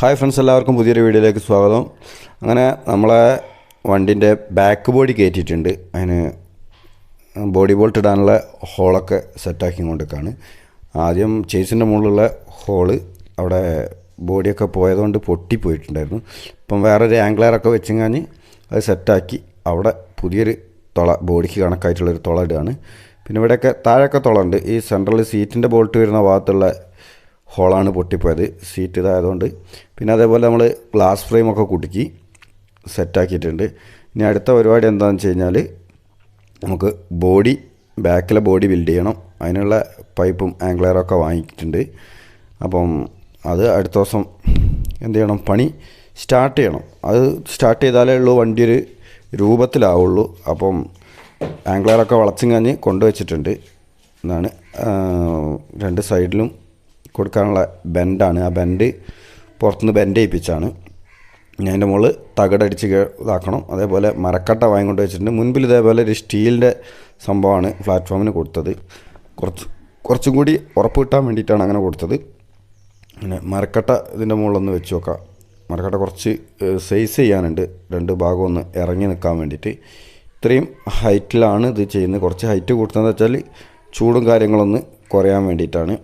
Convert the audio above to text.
Hi friends എല്ലാവർക്കും പുതിയൊരു വീഡിയോയിലേക്ക് സ്വാഗതം. അങ്ങനെ നമ്മളെ വണ്ടിന്റെ ബാക്ക് ബോഡി കയറ്റിയിട്ടുണ്ട്. അതിന് ബോഡി ബോൾട്ട് ഇടാനുള്ള ഹോളൊക്കെ സെറ്റാക്കി കൊണ്ടിരിക്കുകയാണ് ആദ്യം ചേസിന്റെ മുകളിലുള്ള ഹോൾ അവിടെ ബോഡിയൊക്കെ പോയതുകൊണ്ട് പൊട്ടിപ്പോയിട്ടുണ്ടായിരുന്നു. ഇപ്പം വേറൊരു ആംഗ്ലറൊക്കെ വെച്ചെങ്ങാഞ്ഞ് അത് സെറ്റാക്കി അവിടെ പുതിയൊരു തുള ബോഡിക്ക് കണക്കായിട്ടുള്ളൊരു തുള ഇടുകയാണ്. പിന്നെ ഇവിടെയൊക്കെ താഴെയൊക്കെ തുള ഉണ്ട്. ഈ സെൻട്രൽ സീറ്റിന്റെ ബോൾട്ട് വരുന്ന ഭാഗത്തുള്ള ഹോളാണ് പൊട്ടിപ്പോയത്. സീറ്റ് ഇതായതുകൊണ്ട്. പിന്നെ അതേപോലെ നമ്മൾ ഗ്ലാസ് ഫ്രെയിമൊക്കെ കുടുക്കി സെറ്റാക്കിയിട്ടുണ്ട്. ഇനി അടുത്ത പരിപാടി എന്താണെന്ന് വെച്ച് കഴിഞ്ഞാൽ നമുക്ക് ബോഡി ബാക്കിലെ ബോഡി ബിൽഡ് ചെയ്യണം. അതിനുള്ള പൈപ്പും ആംഗ്ലറൊക്കെ വാങ്ങിയിട്ടുണ്ട്. അപ്പം അത് അടുത്ത ദിവസം എന്ത് ചെയ്യണം? പണി സ്റ്റാർട്ട് ചെയ്യണം. അത് സ്റ്റാർട്ട് ചെയ്താലേ ഉള്ളൂ വണ്ടി ഒരു രൂപത്തിലാവുള്ളൂ. അപ്പം ആംഗ്ലറൊക്കെ വളച്ചും കഞ്ഞ് കൊണ്ടുവച്ചിട്ടുണ്ട്. എന്നാണ് രണ്ട് സൈഡിലും കൊടുക്കാനുള്ള ബെൻഡാണ്. ആ ബെൻഡ് പുറത്തുനിന്ന് ബെൻഡ് ചെയ്യിപ്പിച്ചാണ്. ഞാൻ അതിന്റെ മുകളിൽ തകടടിച്ച് ഇതാക്കണം. അതേപോലെ മരക്കട്ട വാങ്ങിക്കൊണ്ട് വെച്ചിട്ടുണ്ട്. മുൻപിൽ ഇതേപോലെ ഒരു സ്റ്റീലിന്റെ സംഭവമാണ് പ്ലാറ്റ്ഫോമിന് കൊടുത്തത്. കുറച്ച് കുറച്ചും കൂടി ഉറപ്പ് കിട്ടാൻ വേണ്ടിയിട്ടാണ് അങ്ങനെ കൊടുത്തത്. പിന്നെ മരക്കട്ട ഇതിന്റെ മുകളിലൊന്ന് വെച്ച് നോക്കാം. മരക്കട്ട കുറച്ച് സൈസ് ചെയ്യാനുണ്ട്. രണ്ട് ഭാഗം ഒന്ന് ഇറങ്ങി നിൽക്കാൻ വേണ്ടിയിട്ട്. ഇത്രയും ഹൈറ്റിലാണ് ഇത് ചെയ്യുന്നത്. കുറച്ച് ഹൈറ്റ് കൂട്ടുന്നതെന്ന് വെച്ചാൽ ചൂടും കാര്യങ്ങളൊന്ന് കുറയാൻ വേണ്ടിയിട്ടാണ്.